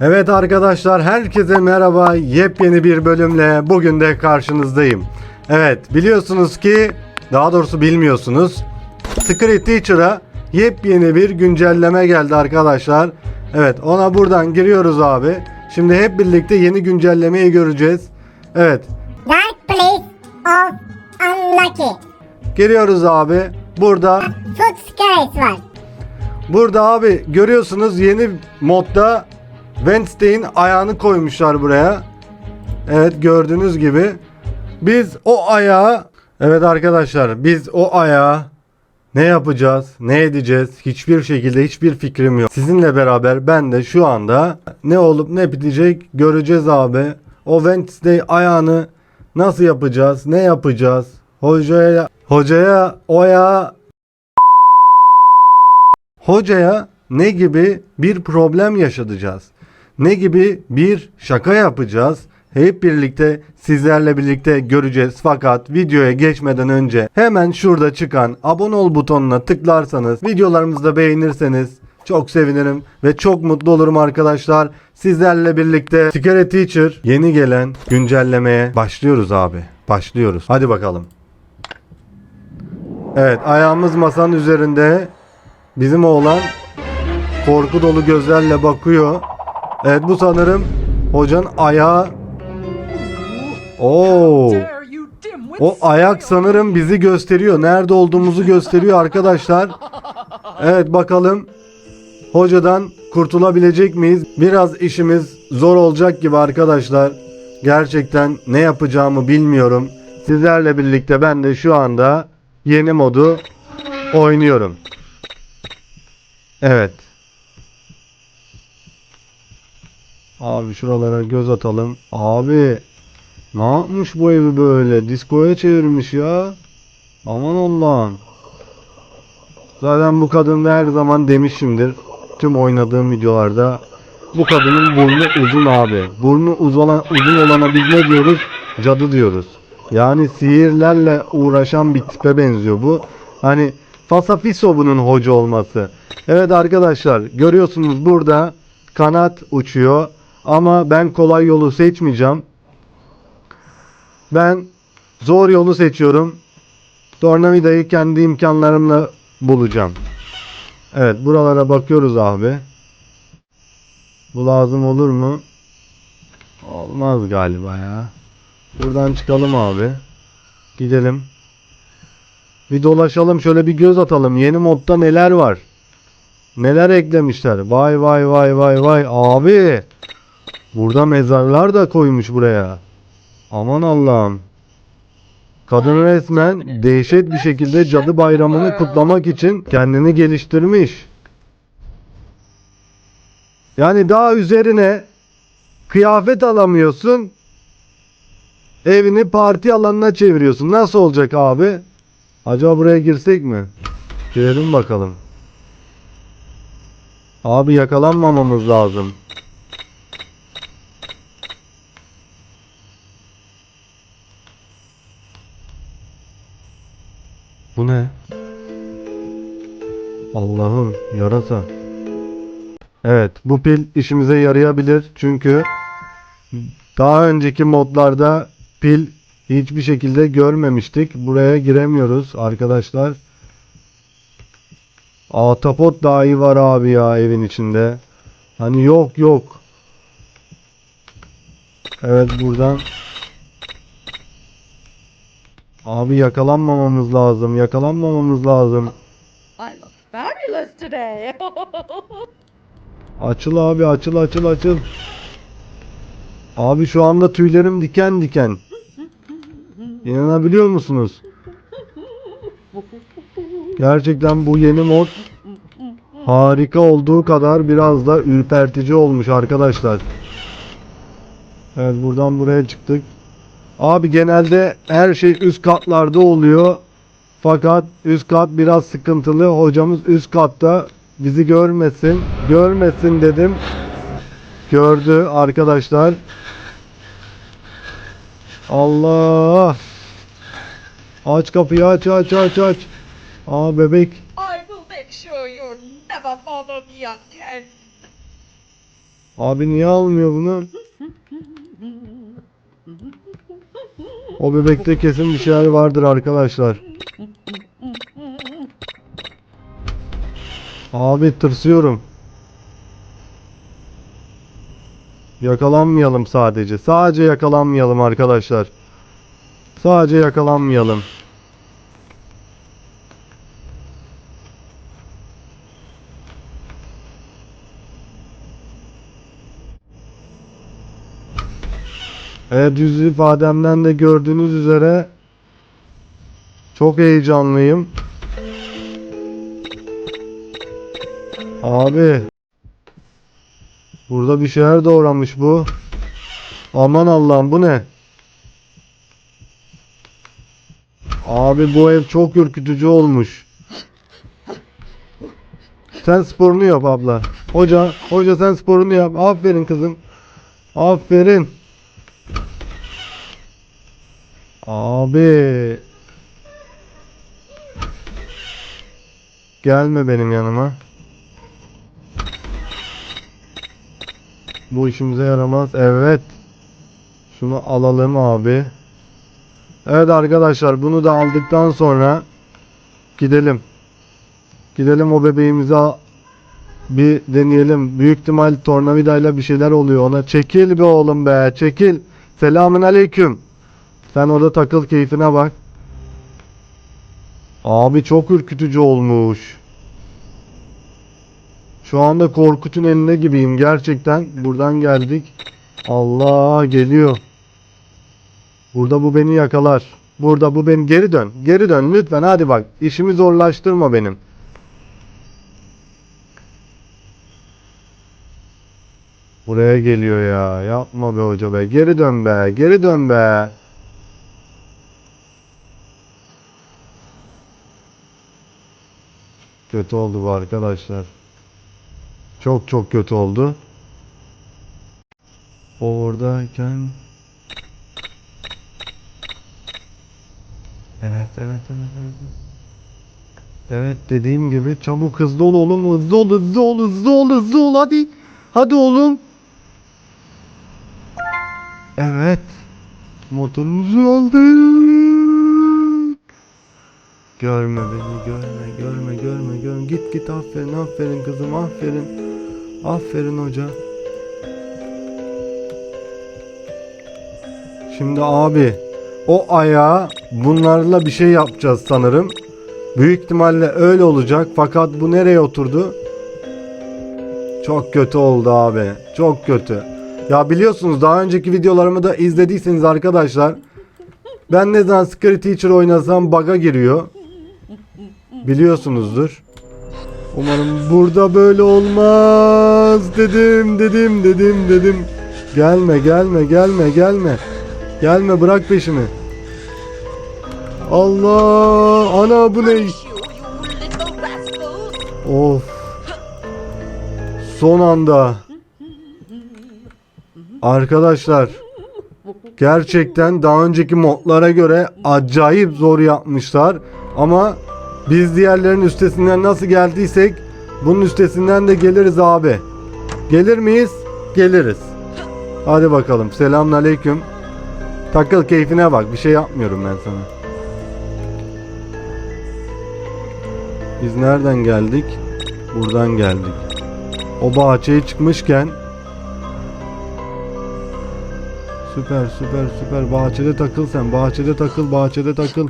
Evet arkadaşlar herkese merhaba. Yepyeni bir bölümle bugün de karşınızdayım. Evet biliyorsunuz ki daha doğrusu bilmiyorsunuz. Secret Teacher'a yepyeni bir güncelleme geldi arkadaşlar. Evet ona buradan giriyoruz abi. Şimdi hep birlikte yeni güncellemeyi göreceğiz. Evet Dark Place of Unlucky. giriyoruz abi. Burada Food Scares var. Burada abi görüyorsunuz yeni modda Wednesday'in ayağını koymuşlar buraya. Evet gördüğünüz gibi. Biz o ayağı evet arkadaşlar biz o ayağı ne yapacağız, ne edeceğiz hiçbir şekilde hiçbir fikrim yok. Sizinle beraber ben de şu anda ne olup ne bitecek göreceğiz abi. O Wednesday ayağını nasıl yapacağız, ne yapacağız? Hocaya, hocaya o ayağı hocaya ne gibi bir problem yaşatacağız? Ne gibi bir şaka yapacağız? Hep birlikte sizlerle birlikte göreceğiz. Fakat videoya geçmeden önce hemen şurada çıkan abone ol butonuna tıklarsanız, videolarımızı da beğenirseniz çok sevinirim ve çok mutlu olurum arkadaşlar. Sizlerle birlikte Secret Teacher yeni gelen güncellemeye başlıyoruz abi. Başlıyoruz. Hadi bakalım. Evet ayağımız masanın üzerinde. Bizim oğlan korku dolu gözlerle bakıyor. Evet bu sanırım hocanın ayağı. Oo. O ayak sanırım bizi gösteriyor. Nerede olduğumuzu gösteriyor arkadaşlar. Evet bakalım hocadan kurtulabilecek miyiz? Biraz işimiz zor olacak gibi arkadaşlar. Gerçekten ne yapacağımı bilmiyorum. Sizlerle birlikte ben de şu anda yeni modu oynuyorum. Evet. Abi şuralara göz atalım. Abi ne yapmış bu evi böyle? Diskoya çevirmiş ya. Aman Allah'ım. Zaten bu kadın her zaman demişimdir. Tüm oynadığım videolarda. Bu kadının burnu uzun abi. Burnu uzun, uzun olana biz ne diyoruz? Cadı diyoruz. Yani sihirlerle uğraşan bir tipe benziyor bu. Hani Fasafiso bunun hoca olması. Evet arkadaşlar görüyorsunuz burada kanat uçuyor. Ama ben kolay yolu seçmeyeceğim. Ben zor yolu seçiyorum. Tornavidayı kendi imkanlarımla bulacağım. Evet buralara bakıyoruz abi. Bu lazım olur mu? Olmaz galiba ya. Buradan çıkalım abi. Gidelim. Bir dolaşalım şöyle bir göz atalım. Yeni modda neler var? Neler eklemişler? Vay vay vay vay vay abi. Burada mezarlar da koymuş buraya. Aman Allah'ım. Kadın resmen dehşet bir şekilde cadı bayramını kutlamak için kendini geliştirmiş. Yani daha üzerine kıyafet alamıyorsun. Evini parti alanına çeviriyorsun. Nasıl olacak abi? Acaba buraya girsek mi? Girelim bakalım. Abi yakalanmamamız lazım. Bu ne? Allah'ım yarasa. Evet bu pil işimize yarayabilir çünkü daha önceki modlarda pil hiçbir şekilde görmemiştik. Buraya giremiyoruz arkadaşlar. Atapot dahi var abi ya evin içinde. Hani yok yok. Evet buradan. Abi yakalanmamamız lazım. Yakalanmamamız lazım. I look fabulous today. Açıl abi açıl açıl açıl. Abi şu anda tüylerim diken diken. İnanabiliyor musunuz? Gerçekten bu yeni mod harika olduğu kadar biraz da ürpertici olmuş arkadaşlar. Evet buradan buraya çıktık. Abi genelde her şey üst katlarda oluyor. Fakat üst kat biraz sıkıntılı. Hocamız üst katta bizi görmesin. Görmesin dedim. Gördü arkadaşlar. Allah. Aç kapıyı aç aç aç aç. Aa bebek. Abi niye almıyor bunu? O bebekte kesin bir şeyler vardır arkadaşlar. Abi tırsıyorum. Yakalanmayalım sadece. Sadece yakalanmayalım arkadaşlar. Sadece yakalanmayalım. Evet yüz ifademden de gördüğünüz üzere çok heyecanlıyım. Abi Burada bir şeyler doğramış bu. Aman Allah'ım bu ne? Abi bu ev çok ürkütücü olmuş. Sen sporunu yap abla. Hoca, hoca sen sporunu yap. Aferin kızım. Aferin. Abi. Gelme benim yanıma. Bu işimize yaramaz. Evet. Şunu alalım abi. Evet arkadaşlar bunu da aldıktan sonra gidelim. Gidelim o bebeğimizi bir deneyelim. Büyük ihtimal tornavidayla bir şeyler oluyor ona. Çekil be oğlum be çekil. Selamün aleyküm. Sen orada takıl keyfine bak. Abi çok ürkütücü olmuş. Şu anda Korkut'un elinde gibiyim gerçekten. Buradan geldik. Allah geliyor. Burada bu beni yakalar. Burada bu beni geri dön. Geri dön lütfen hadi bak. İşimi zorlaştırma benim. Buraya geliyor ya. Yapma be hoca be. Geri dön be. Geri dön be. Kötü oldu bu arkadaşlar. Çok çok kötü oldu. O oradayken Evet evet evet evet. Evet dediğim gibi çabuk hızlı ol oğlum hızlı ol hızlı ol hızlı ol hızlı ol hadi. Hadi oğlum. Evet. Motorumuzu aldık. Görme beni görme görme görme görme. Git git aferin aferin kızım aferin. Aferin hoca. Şimdi abi o ayağa bunlarla bir şey yapacağız sanırım. Büyük ihtimalle öyle olacak fakat bu nereye oturdu? Çok kötü oldu abi. Çok kötü. Ya biliyorsunuz daha önceki videolarımı da izlediyseniz arkadaşlar ben ne zaman Scary Teacher oynasam bug'a giriyor. Biliyorsunuzdur. Umarım burada böyle olmaz dedim dedim dedim dedim. Gelme gelme gelme gelme. Gelme bırak peşimi. Allah ana bu ne? Of. Son anda. Arkadaşlar. Gerçekten daha önceki modlara göre acayip zor yapmışlar. Ama biz diğerlerin üstesinden nasıl geldiysek bunun üstesinden de geliriz abi. Gelir miyiz? Geliriz. Hadi bakalım. Selamünaleyküm. Takıl keyfine bak. Bir şey yapmıyorum ben sana. Biz nereden geldik? Buradan geldik. O bahçeye çıkmışken Süper süper süper bahçede takıl sen bahçede takıl bahçede takıl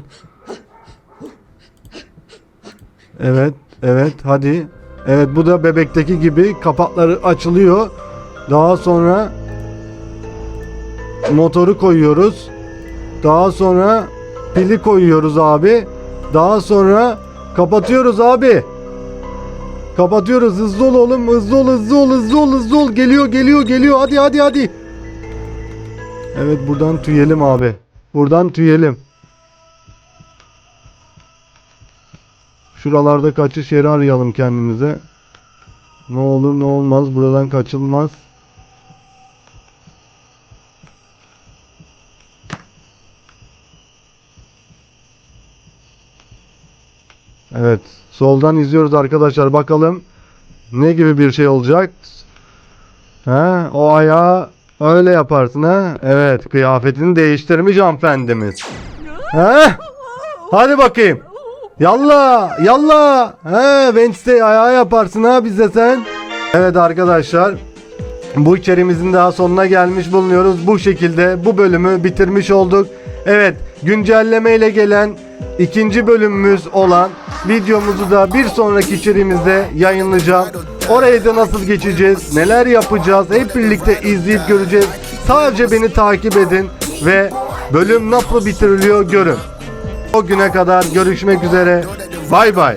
Evet evet hadi. Evet bu da bebekteki gibi kapakları açılıyor. Daha sonra Motoru koyuyoruz. Daha sonra Pili koyuyoruz abi. Daha sonra Kapatıyoruz abi. Kapatıyoruz hızlı ol oğlum hızlı ol hızlı ol hızlı ol hızlı ol. Geliyor geliyor geliyor. Hadi hadi hadi. Evet buradan tüyelim abi. Buradan tüyelim Şuralarda kaçış yeri arayalım kendimize Ne olur ne olmaz buradan kaçılmaz Evet soldan izliyoruz arkadaşlar bakalım ne gibi bir şey olacak Ha, o ayağı öyle yaparsın ha. Evet, kıyafetini değiştirmiş hanımefendimiz. Ha? Hadi bakayım. Yalla, yalla. He, Wednesday ayağı yaparsın ha bize sen. Evet arkadaşlar. Bu içerimizin daha sonuna gelmiş bulunuyoruz. Bu şekilde bu bölümü bitirmiş olduk. Evet, güncelleme ile gelen ikinci bölümümüz olan videomuzu da bir sonraki içeriğimizde yayınlayacağım. Orayı da nasıl geçeceğiz, neler yapacağız hep birlikte izleyip göreceğiz. Sadece beni takip edin ve bölüm nasıl bitiriliyor görün. O güne kadar görüşmek üzere. Bay bay.